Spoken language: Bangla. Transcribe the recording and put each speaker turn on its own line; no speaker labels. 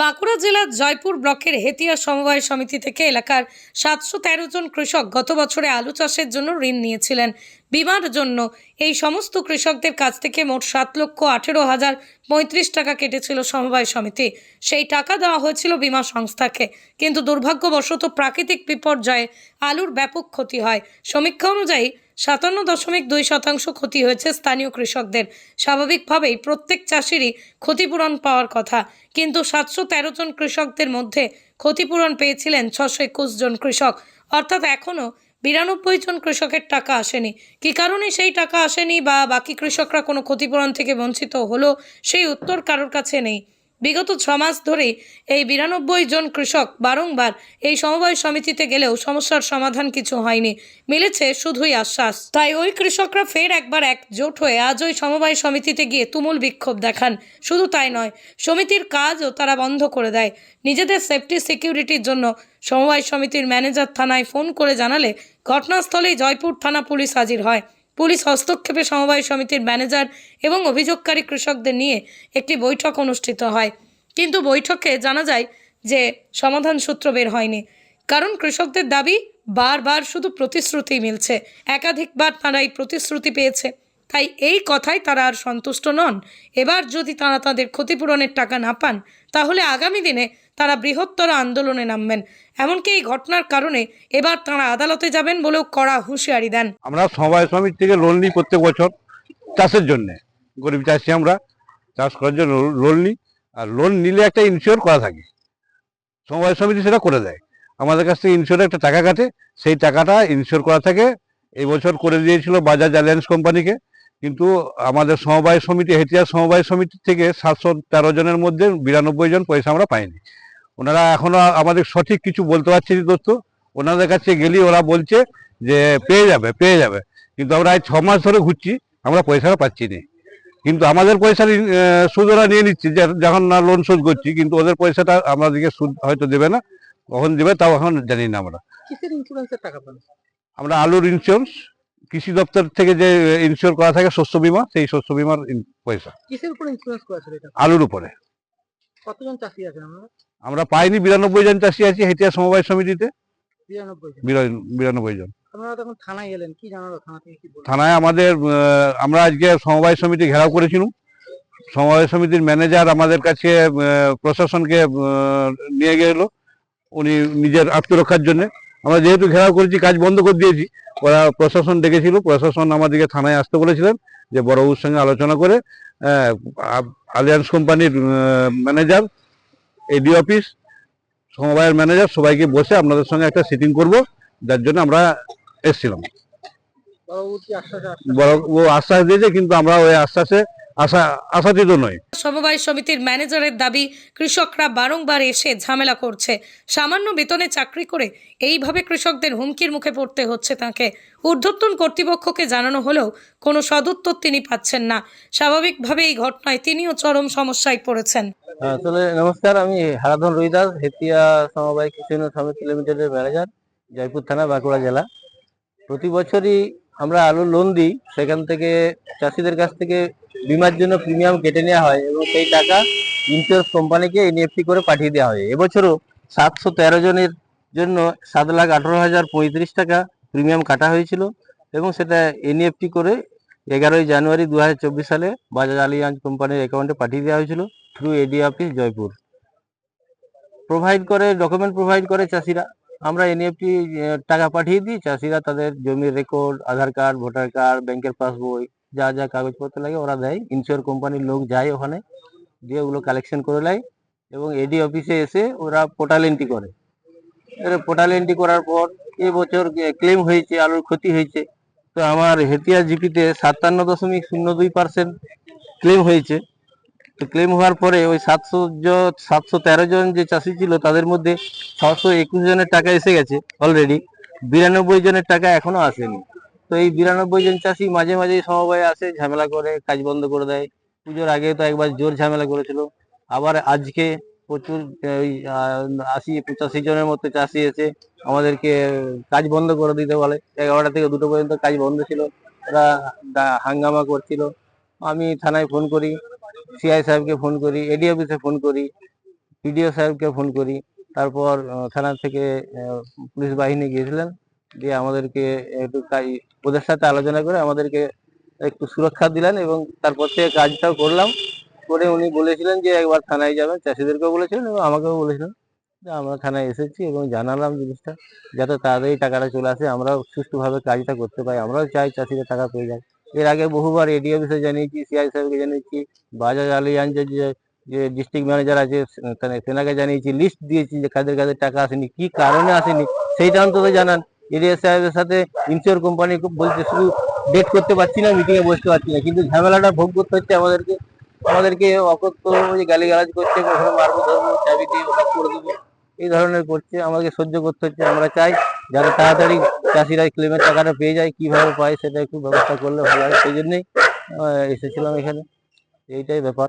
বাঁকুড়া জেলার জয়পুর ব্লকের হেতিয়া সমবায় সমিতি থেকে এলাকার সাতশো তেরো জন কৃষক গত বছরে আলু চাষের জন্য ঋণ নিয়েছিলেন। বিমার জন্য এই সমস্ত কৃষকদের কাছ থেকে মোট সাত লক্ষ আঠেরো হাজার পঁয়ত্রিশ টাকা কেটেছিল সমবায় সমিতি। সেই টাকা দেওয়া হয়েছিল বিমা সংস্থাকে। কিন্তু দুর্ভাগ্যবশত প্রাকৃতিক বিপর্যয়ে আলুর ব্যাপক ক্ষতি হয়। সমীক্ষা অনুযায়ী সাতান্ন দশমিক দুই শতাংশ ক্ষতি হয়েছে স্থানীয় কৃষকদের। স্বাভাবিকভাবেই প্রত্যেক চাষিরই ক্ষতিপূরণ পাওয়ার কথা। কিন্তু সাতশো তেরো জন কৃষকদের মধ্যে ক্ষতিপূরণ পেয়েছিলেন ছশো একুশ জন কৃষক। অর্থাৎ এখনও বিরানব্বই জন কৃষকের টাকা আসেনি। কী কারণে সেই টাকা আসেনি বা বাকি কৃষকরা কোনো ক্ষতিপূরণ থেকে বঞ্চিত হলো, সেই উত্তর কারোর কাছে নেই। বিগত ছ মাস ধরেই এই বিরানব্বই জন কৃষক বারংবার এই সমবায় সমিতিতে গেলেও সমস্যার সমাধান কিছু হয়নি। মিলেছে শুধুই আশ্বাস। তাই ওই কৃষকরা ফের একবার একজোট হয়ে আজ ওই সমবায় সমিতিতে গিয়ে তুমুল বিক্ষোভ দেখান। শুধু তাই নয়, সমিতির কাজও তারা বন্ধ করে দেয়। নিজেদের সেফটি সিকিউরিটির জন্য সমবায় সমিতির ম্যানেজার থানায় ফোন করে জানালে ঘটনাস্থলেই জয়পুর থানা পুলিশ হাজির হয়। পুলিশ হস্তক্ষেপে সমবায় সমিতির ম্যানেজার এবং অভিযোগকারী কৃষকদের নিয়ে একটি বৈঠক অনুষ্ঠিত হয়। কিন্তু বৈঠকে জানা যায় যে সমাধান সূত্র বের হয়নি। কারণ কৃষকদের দাবি, বারবার শুধু প্রতিশ্রুতি মিলছে। একাধিকবার তারা এই প্রতিশ্রুতি পেয়েছে। তাই এই কথায় তারা আর সন্তুষ্ট নন। এবার যদি তারা তাদের ক্ষতিপূরণের টাকা না পান, তাহলে আগামী দিনে তারা বৃহত্তর আন্দোলনে নামবেন। এমনকি এই ঘটনার কারণে এবার তারা আদালতে যাবেন বলেও কড়া হুঁশিয়ারি দেন।
আমরা সমবায় সমিতি থেকে লোন নিই প্রত্যেক বছর চাষের জন্য। গরিব চাষি আমরা, চাষ করার জন্য লোন নিই। আর লোন নিলে একটা ইনশিওর করা থাকে। সমবায় সমিতি সেটা করে দেয়। আমাদের কাছ থেকে ইনশিওর একটা টাকা কাটে। সেই টাকাটা ইনশিওর করা থাকে। এই বছর করে দিয়েছিল বাজাজ অ্যালিয়েন্স কোম্পানিকে কিন্তু আমাদের সমবায় সমিতি হেতিয়ার সমবায় সমিতি থেকে সাতশো তেরো জনের মধ্যে বিরানব্বই জন পয়সা আমরা পাইনি। ওনারা এখনও আমাদের সঠিক কিছু বলতে পারছে না দোস্ত। ওনাদের কাছে গেলি ওরা বলছে যে পেয়ে যাবে পেয়ে যাবে। কিন্তু আমরা এই ছ মাস ধরে ঘুরছি আমরা পয়সাটা পাচ্ছি না। কিন্তু আমাদের পয়সা সুদ ওরা নিয়ে নিচ্ছে যখন না লোন শোধ করছি কিন্তু ওদের পয়সাটা আমাদেরকে সুদ হয়তো দেবে না কখন দেবে তাও এখন জানি না আমরা। আমরা আলুর ইন্স্যুরেন্স কৃষি দপ্তর থেকে যে ইন্স্যুর করা থাকে শস্য বীমা সেই শস্য বীমার পয়সা। আলুর উপরে।
কতজন চাষি আছেন আপনারা?
আমরা পাইনি বিরানব্বই জন চাষি আছি হেটিয়া সমবায় সমিতিতে।
বিরানব্বই জন? থানায়
আমাদের আমরা আজকে সমবায় সমিতি ঘেরাও করেছিলাম। সমবায় সমিতির ম্যানেজার আমাদের কাছে প্রশাসনকে নিয়ে গেল। উনি নিজের আত্মরক্ষার জন্য। আমরা যেহেতু ঘেরাও করেছি কাজ বন্ধ করে দিয়েছি ওরা প্রশাসন ডেকেছিল। প্রশাসন আমাদেরকে থানায় আসতে বলেছিলেন যে বড়বাবুর সঙ্গে আলোচনা করে আলিয়ান্স কোম্পানির ম্যানেজার এডি অফিস সমবায়ের ম্যানেজার সবাইকে বসে আপনাদের সঙ্গে একটা সিটিং করব যার জন্য আমরা এসেছিলাম। বড় ও আশ্বাস দিয়েছে কিন্তু আমরা ওই আশ্বাসে আশা আশাতীত নই
সমবায় সমিতির ম্যানেজারের দাবি কৃষকরা বারংবার এসে ঝামেলা করছে। সামান্য বেতনে চাকরি করে এইভাবে কৃষকদের হুমকির মুখে পড়তে হচ্ছে তাকে। ঊর্ধ্বতন কর্তৃপক্ষকে জানানো হলেও কোনো সদুত্তর তিনি পাচ্ছেন না। স্বাভাবিকভাবে এই ঘটনায় তিনিও চরম সমস্যায় পড়েছেন।
আসলে নমস্কার আমি হারাধন রুইদাস হেতিয়া সমবায় কৃষি সমিতি লিমিটেডের ম্যানেজার জয়পুর থানা বাঁকুড়া জেলা। প্রতি বছরই আমরা আলু লোন দিই সেখান থেকে চাষিদের কাছ থেকে বিমার জন্য প্রিমিয়াম কেটে নেওয়া হয় এবং সেই টাকা ইন্স্যুরেন্স কোম্পানিকে এনএফটি করে পাঠিয়ে দেওয়া হয়। এবছরও সাতশো তেরো জনের জন্য সাত লাখ আঠারো হাজার পঁয়ত্রিশ টাকা প্রিমিয়াম কাটা হয়েছিল এবং সেটা এনএফটি করে এগারোই জানুয়ারি দু হাজার চব্বিশ সালে বাজাজ আলিয়াঞ্জ কোম্পানির অ্যাকাউন্টে পাঠিয়ে দেওয়া হয়েছিল through AD office Jaipur provide করে ডকুমেন্ট প্রোভাইড করে চাষিরা। আমরা এনএফটি টাকা পাঠিয়ে দিই। চাষিরা তাদের জমির record Aadhaar card voter card ব্যাংকের পাসবই যা যা কাগজপত্র লাগে ওরা দেয়। ইন্স্যুর কোম্পানির লোক যায় ওখানে, দিয়ে ওগুলো কালেকশন করে নেয় এবং এডি অফিসে এসে ওরা পোর্টাল এন্ট্রি করে। পোর্টাল এন্ট্রি করার পর এবছর ক্লেম হয়েছে, আলুর ক্ষতি হয়েছে। তো আমার হেতিয়া জিপিতে সাতান্ন দশমিক শূন্য দুই পার্সেন্ট ক্লেম হয়েছে। তো ক্লেম হওয়ার পরে ওই সাতশো সাতশো তেরো জন যে চাষি ছিল, তাদের মধ্যে ছশো একুশ জনের টাকা এসে গেছে অলরেডি বিরানব্বই জনের টাকা এখনও আসেনি। তো এই বিরানব্বই জন চাষি মাঝে মাঝে সমবায় আসে, ঝামেলা করে, কাজ বন্ধ করে দেয়। পুজোর আগে তো একবার জোর ঝামেলা করেছিল। আবার আজকে প্রচুর ওই আশি, পঁচাশি জনের মতো চাষি এসে আমাদেরকে কাজ বন্ধ করে দিতে বলে। এগারোটা থেকে দুটো পর্যন্ত কাজ বন্ধ ছিল। ওরা হাঙ্গামা করছিল। আমি থানায় ফোন করি, সিআই সাহেবকে ফোন করি, এডি অফিসে ফোন করি, পিডিও সাহেবকে ফোন করি। তারপর থানা থেকে পুলিশ বাহিনী গিয়েছিলেন। দিয়ে আমাদেরকে একটু ওদের সাথে আলোচনা করে আমাদেরকে একটু সুরক্ষা দিলেন এবং তারপর থেকে কাজটাও করলাম। করে উনি বলেছিলেন যে একবার থানায় যাবেন, চাষিদেরকেও বলেছিলেন এবং আমাকেও বলেছিলেন যে আমরা থানায় এসেছি এবং জানালাম জিনিসটা যাতে তাড়াতাড়ি টাকাটা চলে আসে, আমরাও সুষ্ঠুভাবে কাজটা করতে পারি, আমরাও চাই চাষিরা টাকা পেয়ে যায় এর আগে বহুবার এডি অফিসে জানিয়েছি সিআই সাহেবকে জানিয়েছি, বাজাজ আলিয়াঞ্জের যে যে ডিস্ট্রিক্ট ম্যানেজার আছে, সে- তেনাকে জানিয়েছি লিস্ট দিয়েছি যে কাদের কাদের টাকা আসেনি, কি কারণে আসেনি, সেইটা অন্তত জানান। এরিয়া সাহেবের সাথে ইন্স্যুর কোম্পানি বলছে, শুধু ডেট করতে পারছি না মিটিং এ বসতে পারছি না। কিন্তু ঝামেলাটা ভোগ করতে হচ্ছে আমাদেরকে। আমাদেরকে অকথ্য ওই গালিগালাজ করছে, কখনো মারবো, ধরবো, চাবি দিয়ে ওটা করে দেবো, এই ধরনের করছে। আমাকে সহ্য করতে হচ্ছে, আমরা চাই যাতে তাড়াতাড়ি চাষিরা ক্লেমের টাকাটা পেয়ে যায়, কীভাবে পায় সেটা একটু ব্যবস্থা করলে ভালো হয়। সেই জন্যই এসেছিলাম এখানে। এইটাই ব্যাপার।